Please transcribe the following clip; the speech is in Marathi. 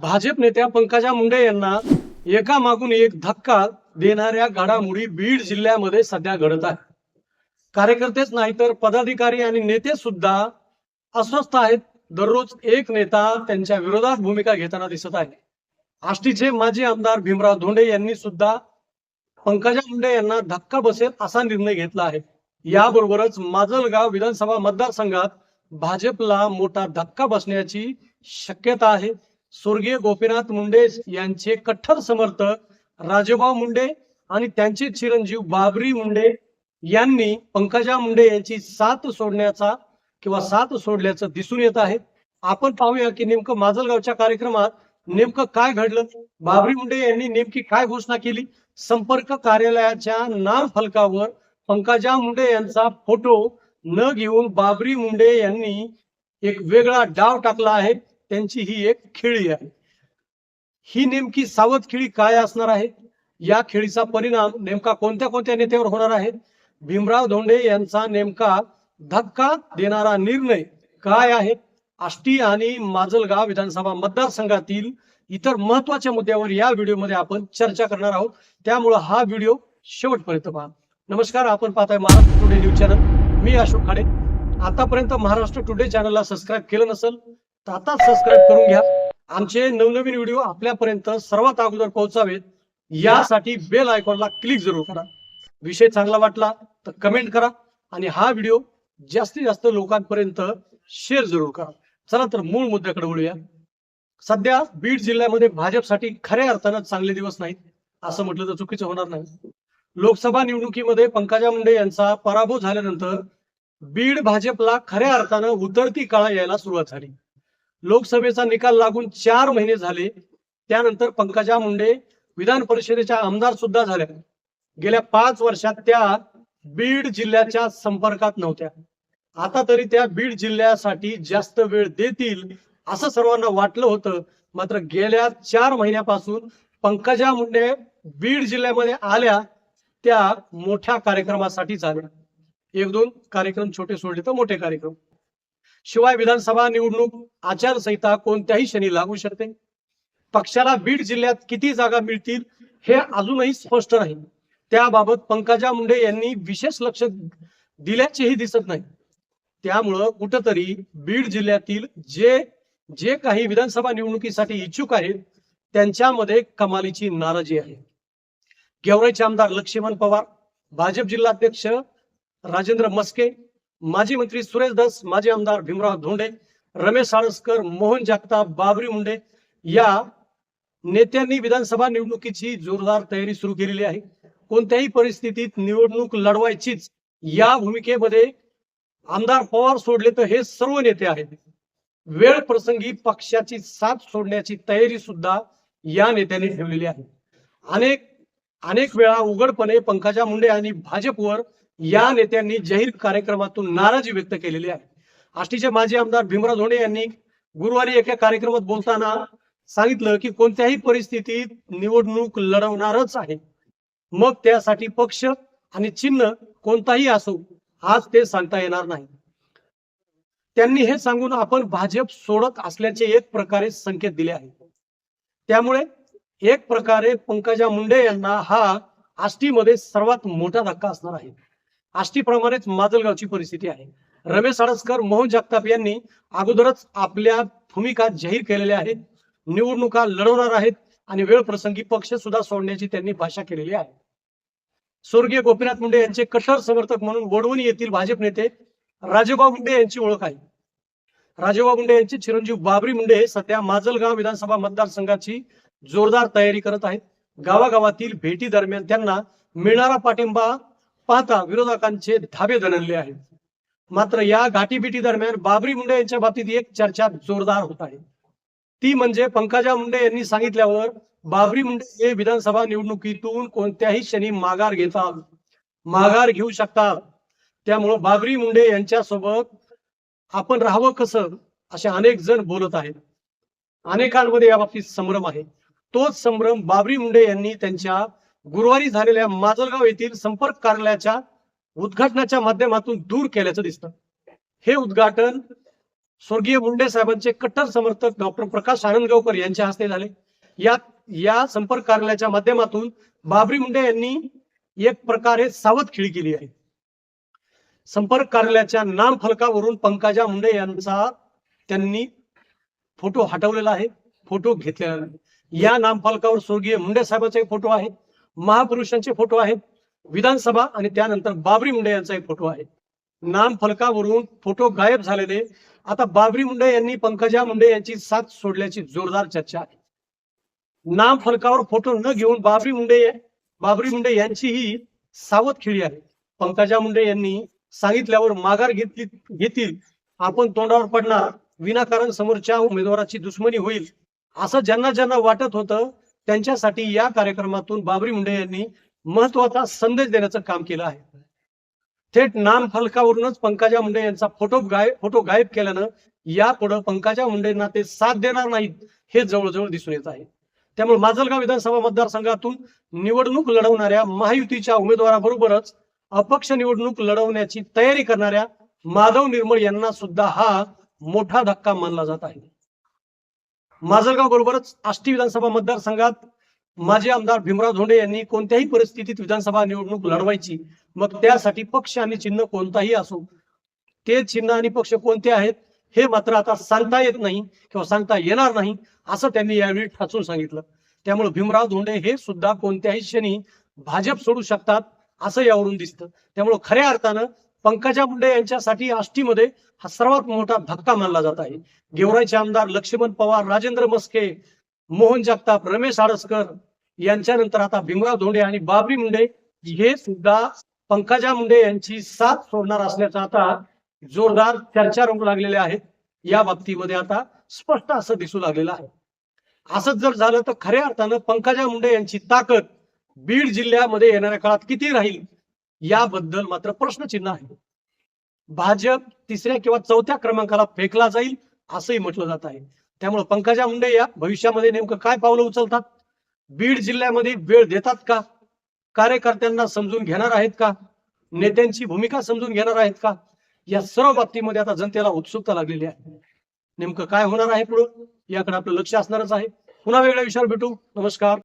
भाजप नेत्या पंकजा मुंडे यांना एका मागून एक धक्का देणाऱ्या घडामोडी बीड जिल्ह्यामध्ये सध्या घडत आहे कार्यकर्तेच नाही तर पदाधिकारी आणि नेते सुद्धा अस्वस्थ आहेत. दररोज एक नेता त्यांच्या विरोधात भूमिका घेताना दिसत आहे. आष्टीचे माजी आमदार भीमराव धोंडे यांनी सुद्धा पंकजा मुंडे यांना धक्का बसेल असा निर्णय घेतला आहे. याबरोबरच माजलगाव विधानसभा मतदारसंघात भाजपला मोठा धक्का बसण्याची शक्यता आहे. स्वर्गीय गोपीनाथ मुंडे यांचे कट्टर समर्थक राजेभाऊ मुंडे आणि त्यांचे चिरंजीव बाबरी मुंडे यांनी पंकजा मुंडे यांची साथ सोडण्याचा किंवा साथ सोडल्याचं दिसून येत आहे. आपण पाहूया की नेमकं माजलगावच्या कार्यक्रमात नेमकं काय घडलं? बाबरी मुंडे यांनी नेमकी काय घोषणा केली? संपर्क कार्यालयाच्या नाम फलकावर पंकजा मुंडे यांचा फोटो न घेऊन बाबरी मुंडे यांनी एक वेगळा डाव टाकला आहे. त्यांची ही एक खेळी आहे. ही नेमकी सावध खेळी काय असणार आहे? या खेळीचा परिणाम नेमका कोणत्या कोणत्या नेत्यावर होणार आहे? भीमराव धोंडे यांचा नेमका धक्का देणारा निर्णय काय आहे? आष्टी आणि माजलगाव विधानसभा मतदारसंघातील इतर महत्त्वाच्या मुद्द्यावर या व्हिडिओमध्ये आपण चर्चा करणार आहोत. त्यामुळं हा व्हिडिओ शेवटपर्यंत पहा. नमस्कार आपण पाहताय महाराष्ट्र टुडे न्यूज चॅनल. मी अशोक खाडे. आतापर्यंत महाराष्ट्र टुडे चॅनलला सबस्क्राईब केलं नसेल तर आता सबस्क्राईब करून घ्या. आमचे नवनवीन व्हिडिओ आपल्यापर्यंत सर्वात अगोदर पोहोचावेत. यासाठी बेल आयकॉनला क्लिक जरूर करा. विषय चांगला वाटला तर कमेंट करा आणि हा व्हिडिओ जास्तीत जास्त लोकांपर्यंत शेअर जरूर करा. चला तर मूळ मुद्द्याकडे वळूया. सध्या बीड जिल्ह्यामध्ये भाजपसाठी खऱ्या अर्थानं चांगले दिवस नाहीत असं म्हटलं तर चुकीचं होणार नाही. लोकसभा निवडणुकीमध्ये पंकजा मुंडे यांचा पराभव झाल्यानंतर बीड भाजपला खऱ्या अर्थानं उतरती काळा यायला सुरुवात झाली. लोकसभेचा निकाल लागून चार महिने झाले. त्यानंतर पंकजा मुंडे विधान परिषदेच्या आमदार सुद्धा झाल्या गेल्या पाच वर्षात त्या बीड जिल्ह्याच्या संपर्कात नव्हत्या. आता तरी त्या बीड जिल्ह्यासाठी जास्त वेळ देतील असं सर्वांना वाटलं होतं. मात्र गेल्या चार महिन्यापासून पंकजा मुंडे बीड जिल्ह्यामध्ये आल्या त्या मोठ्या कार्यक्रमासाठी झाल्या. एक दोन कार्यक्रम छोटे सोडले तर मोठे कार्यक्रम. शिवाय विधानसभा निवडणूक आचारसंहिता कोणत्याही क्षणी लागू शकते. पक्षाला बीड जिल्ह्यात किती जागा मिळतील हे अजूनही स्पष्ट नाही. त्याबाबत पंकजा मुंडे यांनी विशेष लक्ष दिल्याचेही दिसत नाही. त्यामुळं कुठंतरी बीड जिल्ह्यातील जे जे काही विधानसभा निवडणुकीसाठी इच्छुक आहेत त्यांच्यामध्ये कमालीची नाराजी आहे. गेवराईचे आमदार लक्ष्मण पवार भाजप जिल्हाध्यक्ष राजेंद्र मस्के माजी मंत्री सुरेश दस माजी आमदार भीमराव धोंडे रमेश साळसकर मोहन जगताप बाबरी मुंडे या नेत्यांनी विधानसभा निवडणुकीची जोरदार तयारी सुरू केलेली आहे. कोणत्याही परिस्थितीत निवडणूक लढवायचीच या भूमिकेमध्ये आमदार पवार सोडले तर हे सर्व नेते आहेत. वेळ प्रसंगी पक्षाची साथ सोडण्याची तयारी सुद्धा या नेत्यांनी ठेवलेली आहे. अनेक अनेक वेळा उघडपणे पंकजा मुंडे आणि भाजपवर या नेत्यांनी जाहीर कार्यक्रमातून नाराजी व्यक्त केलेली आहे. आष्टीचे माजी आमदार भीमराव धोंडे यांनी गुरुवारी एका कार्यक्रमात बोलताना सांगितलं की कोणत्याही परिस्थितीत निवडणूक लढवणारच आहे. मग त्यासाठी पक्ष आणि चिन्ह कोणताही असो आज ते सांगता येणार नाही. त्यांनी हे सांगून आपण भाजप सोडत असल्याचे एक प्रकारे संकेत दिले आहे. त्यामुळे एक प्रकारे पंकजा मुंडे यांना हा आष्टीमध्ये सर्वात मोठा धक्का असणार आहे. आष्टीप्रमाणेच माजलगावची परिस्थिती आहे. रमेश साडसकर मोहन जगताप यांनी अगोदरच आपल्या भूमिका जाहीर केलेल्या आहेत. निवडणुका लढवणार आहेत आणि वेळ प्रसंगी पक्ष सुद्धा सोडण्याची त्यांनी भाषा केलेली आहे. स्वर्गीय गोपीनाथ मुंडे यांचे कट्टर समर्थक म्हणून वडवणी येथील भाजप नेते राजेबा मुंडे यांची ओळख आहे. राजेबा मुंडे यांचे चिरंजीव बाबरी मुंडे हे सध्या माजलगाव विधानसभा मतदारसंघाची जोरदार तयारी करत आहेत. गावागावातील भेटी दरम्यान त्यांना मिळणारा पाठिंबा पाहता विरोधकांचे धाबे दणले आहेत. मात्र या गाठीबिटी दरम्यान बाबरी मुंडे यांच्या बाबतीत एक चर्चा जोरदार होत आहे. ती म्हणजे पंकजा मुंडे यांनी सांगितल्यावर बाबरी मुंडे हे विधानसभा निवडणुकीतून कोणत्याही क्षणी माघार घेतात. माघार घेऊ शकतात. त्यामुळं बाबरी मुंडे यांच्यासोबत आपण राहावं कसं असे अनेक जण बोलत आहेत. अनेकांमध्ये या बाबतीत संभ्रम आहे. तोच संभ्रम बाबरी मुंडे यांनी त्यांच्या गुरुवारी झालेल्या माजलगाव येथील संपर्क कार्यालयाच्या उद्घाटनाच्या माध्यमातून दूर केल्याचं दिसतं. हे उद्घाटन स्वर्गीय मुंडे साहेबांचे कट्टर समर्थक डॉक्टर प्रकाश आनंदगावकर यांच्या हस्ते झाले. या या संपर्क कार्यालयाच्या माध्यमातून बाबरी मुंडे यांनी एक प्रकारे सावध खिळी केली आहे. संपर्क कार्यालयाच्या नाम फलकावरून पंकजा मुंडे यांचा त्यांनी फोटो हटवलेला आहे. फोटो घेतलेला आहे या नामफलकावर स्वर्गीय मुंडे साहेबांचे फोटो आहेत महापुरुषांचे फोटो आहेत. विधानसभा आणि त्यानंतर बाबरी मुंडे यांचा एक फोटो आहे. नाम फलकावरून फोटो गायब झालेले. आता बाबरी मुंडे यांनी पंकजा मुंडे यांची साथ सोडल्याची जोरदार चर्चा आहे. नाम फलकावर फोटो न घेऊन बाबरी मुंडे बाबरी मुंडे यांची ही सावध खिळी आहे. पंकजा मुंडे यांनी सांगितल्यावर माघार घेतली घेतील. आपण तोंडावर पडणार. विनाकारण समोरच्या उमेदवाराची दुश्मनी होईल. असं ज्यांना ज्यांना वाटत होतं त्यांच्यासाठी या कार्यक्रमातून बाबरी मुंडे यांनी महत्त्वाचा संदेश देण्याचं काम केलं आहे. थेट नाम फलकावरूनच पंकजा मुंडे यांचा फोटो गायब फोटो गायब केल्यानं यापुढे पंकजा मुंडेंना ते साथ देणार नाहीत हे जवळजवळ दिसून येत आहे. त्यामुळे माजलगाव विधानसभा मतदारसंघातून निवडणूक लढवणाऱ्या महायुतीच्या उमेदवाराबरोबरच अपक्ष निवडणूक लढवण्याची तयारी करणाऱ्या माधव निर्मळ यांना सुद्धा हा मोठा धक्का मानला जात आहे. माजलगाव बरोबरच आष्टी विधानसभा मतदारसंघात माजी आमदार भीमराव धोंडे यांनी कोणत्याही परिस्थितीत विधानसभा निवडणूक लढवायची मग त्यासाठी पक्ष आणि चिन्ह कोणताही असो ते चिन्ह आणि पक्ष कोणते आहेत हे मात्र आता सांगता येत नाही किंवा सांगता येणार नाही असं त्यांनी यावेळी ठासून सांगितलं. त्यामुळे भीमराव धोंडे हे सुद्धा कोणत्याही क्षणी भाजप सोडू शकतात असं यावरून दिसतं. त्यामुळे खऱ्या अर्थानं पंकजा मुंडे यांच्यासाठी आष्टीमध्ये हा सर्वात मोठा धक्का मानला जात आहे. गेवराईचे आमदार लक्ष्मण पवार राजेंद्र मस्के मोहन जगताप रमेश आडसकर यांच्यानंतर आता भीमराव धोंडे आणि बाबरी मुंडे हे सुद्धा पंकजा मुंडे यांची साथ सोडणार असल्याचं आता जोरदार चर्चा रंगू लागलेल्या आहेत. या बाबतीमध्ये आता स्पष्ट असं दिसू लागलेलं आहे. असंच जर झालं तर खऱ्या अर्थानं पंकजा मुंडे यांची ताकद बीड जिल्ह्यामध्ये येणाऱ्या काळात किती राहील? याबद्दल मात्र प्रश्नचिन्ह आहे. भाजप तिसऱ्या किंवा चौथ्या क्रमांकाला फेकला जाईल असंही म्हटलं जात आहे. त्यामुळे पंकजा मुंडे या भविष्यामध्ये नेमकं काय पावलं उचलतात? बीड जिल्ह्यामध्ये वेळ देतात का? कार्यकर्त्यांना समजून घेणार आहेत का? नेत्यांची भूमिका समजून घेणार आहेत का? या सर्व बाबतीमध्ये आता जनतेला उत्सुकता लागलेली आहे. नेमकं काय होणार आहे पुढं? याकडे आपलं लक्ष असणारच आहे. पुन्हा वेगळ्या विषयावर भेटू. नमस्कार.